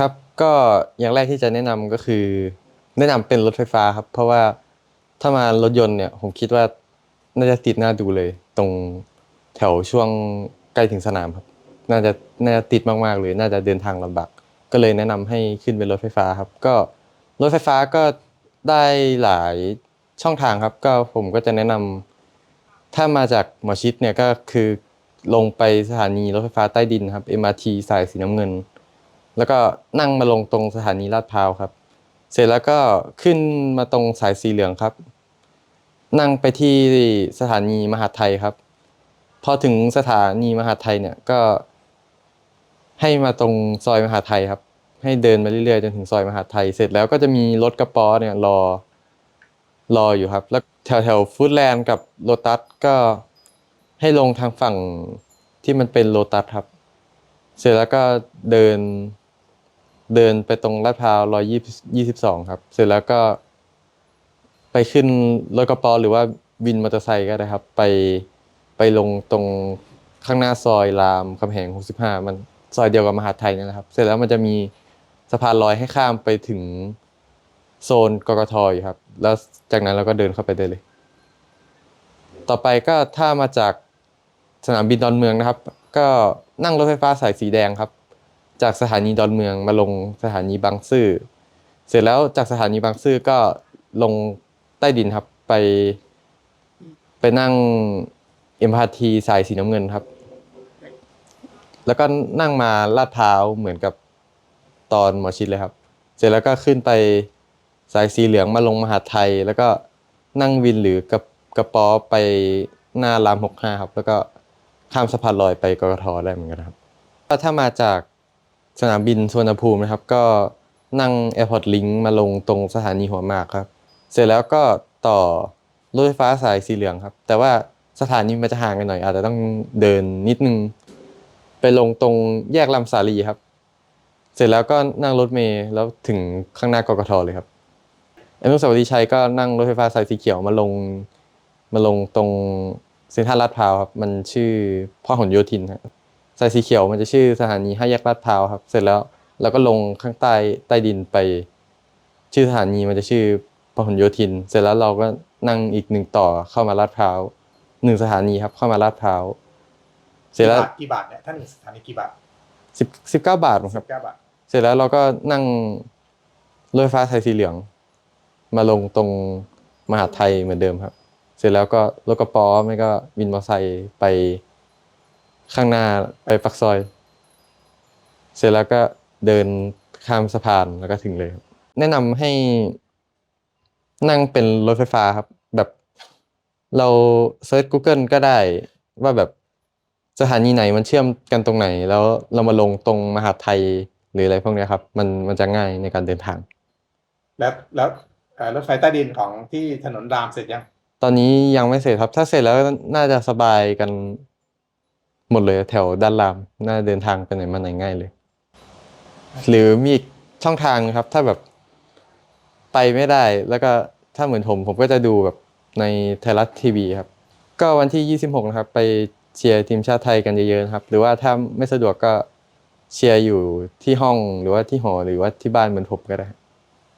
ครับก็อย่างแรกที่จะแนะนำก็คือ แนะนำเป็นรถไฟฟ้าครับ เพราะว่าถ้ามารถยนต์เนี่ยผมคิดว่าน่าจะติดหน้าดูเลย ตรงแถวช่วงใกล้ถึงสนามครับ น่าจะน่าจะติดมากๆเลยน่าจะเดินทางลำบากก็เลยแนะนำให้ขึ้นเป็นรถไฟฟ้าครับ ก็รถไฟฟ้าก็ได้หลายช่องทางครับ ก็ผมก็จะแนะนำถ้ามาจากหมอชิดเนี่ยก็คือลงไปสถานีรถไฟฟ้าใต้ดินครับ MRT สายสีน้ำเงิน แล้วก็นั่งมาลงตรงสถานีลาดพร้าวครับ เสร็จแล้วก็ขึ้นมาตรงสายสีเหลืองครับ นั่งไปที่สถานีมหาไทยครับ พอถึงสถานีมหาไทยเนี่ยก็ ให้มาตรงซอยมหาไทยครับ ให้เดินมาเรื่อยๆจนถึงซอยมหาไทย เสร็จแล้วก็จะมีรถกระป๋อเนี่ยรอรออยู่ครับ แล้วแถวแถวฟู้ดแลนด์กับโลตัสก็ให้ลงทางฝั่งที่มันเป็นโลตัสครับ เสร็จแล้วก็เดิน เดินไปตรงลาดพร้าวร้อยยี่สิบสองครับ เสร็จแล้วก็ ไปขึ้นรถกระป๋อหรือว่าวินมอเตอร์ไซค์ก็ได้ครับ ไปไปลงตรงข้างหน้าซอยรามคำแหง65มันซอยเดียวกับมหาไทยนี่แหละครับ เสร็จแล้วมันจะมีสะพานลอยให้ข้ามไปถึงโซนกกทอยู่ครับ แล้วจากนั้นเราก็เดินเข้าไปได้เลย ต่อไปก็ถ้ามาจากสนามบินดอนเมืองนะครับ ก็นั่งรถไฟฟ้าสายสีแดงครับ จากสถานีดอนเมืองมาลงสถานีบางซื่อ เสร็จแล้วจากสถานีบางซื่อก็ลงใต้ดินครับไป ไปนั่ง MRT สายสีน้ำเงินครับ แล้วก็นั่งมาลาดพร้าวเหมือนกับตอนหมอชิดเลยครับ เสร็จแล้วก็ขึ้นไปสายสีเหลืองมาลงมหาไทย แล้วก็นั่งวินหรือกับกระป๋อไปหน้ารามหกห้าครับ แล้วก็ข้ามสะพานลอยไปกกทได้เหมือนกันครับก็ถ้ามาจาก สนามบินสุวรรณภูมินะครับ ก็นั่ง Airport Link มาลงตรงสถานีหัวหมากครับ เสร็จแล้วก็ต่อรถไฟฟ้าสายสีเหลืองครับ แต่ว่าสถานีมันจะห่างกันหน่อย อาจจะต้องเดินนิดนึง ไปลงตรงแยกลำสาลีครับ เสร็จแล้วก็นั่งรถเมล์แล้วถึงข้างหน้ากกทเลยครับอนุสาวรีย์ชัยก็นั่งรถไฟฟ้าสายสีเขียวมาลงมาลงตรงเซ็นทรัลลาดพร้าวครับ มันชื่อพ่อหนโยธินครับ สายสีเขียวมันจะชื่อสถานีห้าแยกลาดพร้าวครับ เสร็จแล้วเราก็ลงข้างใต้ใต้ดินไป ชื่อสถานีมันจะชื่อพหลโยธิน เสร็จแล้วเราก็นั่งอีกหนึ่งต่อเข้ามาลาดพร้าวหนึ่งสถานีครับเข้ามาลาดพร้าวเสร็จแล้วกี่บาทเนี่ยถ้าหนึ่งสถานีกี่บาทสิบสิบเก้าบาทมั้งครับเก้าบาทเสร็จแล้วเราก็นั่งรถไฟฟ้าสายสีเหลือง มาลงตรงมหาดไทยเหมือนเดิมครับ เสร็จแล้วก็รถกระป๋อไม่ก็วินมอเตอร์ไซค์ไป ข้างหน้าไปปักซอย เสร็จแล้วก็เดินข้ามสะพานแล้วก็ถึงเลยครับแนะนำให้นั่งเป็นรถไฟฟ้าครับ แบบเราเซิร์ช Google ก็ได้ว่าแบบสถานีไหนมันเชื่อมกันตรงไหน แล้วเรามาลงตรงมหาดไทยหรืออะไรพวกเนี้ยครับ มันมันจะง่ายในการเดินทาง แล้วแล้วเอ่อรถไฟใต้ดินของที่ถนนรามเสร็จยัง ตอนนี้ยังไม่เสร็จครับ ถ้าเสร็จแล้วน่าจะสบายกัน หมดเลยแถวด้านล่างน่าเดินทางไปไหนมาไหนง่ายเลย หรือมีช่องทางครับ ถ้าแบบไปไม่ได้ แล้วก็ถ้าเหมือนผม ผมก็จะดูแบบในไทยรัฐทีวีครับ ก็วันที่ 26 นะครับ ไปเชียร์ทีมชาติไทยกันเยอะๆครับ หรือว่าถ้าไม่สะดวกก็เชียร์อยู่ที่ห้องหรือว่าที่หอหรือว่าที่บ้านเหมือนผมก็ได้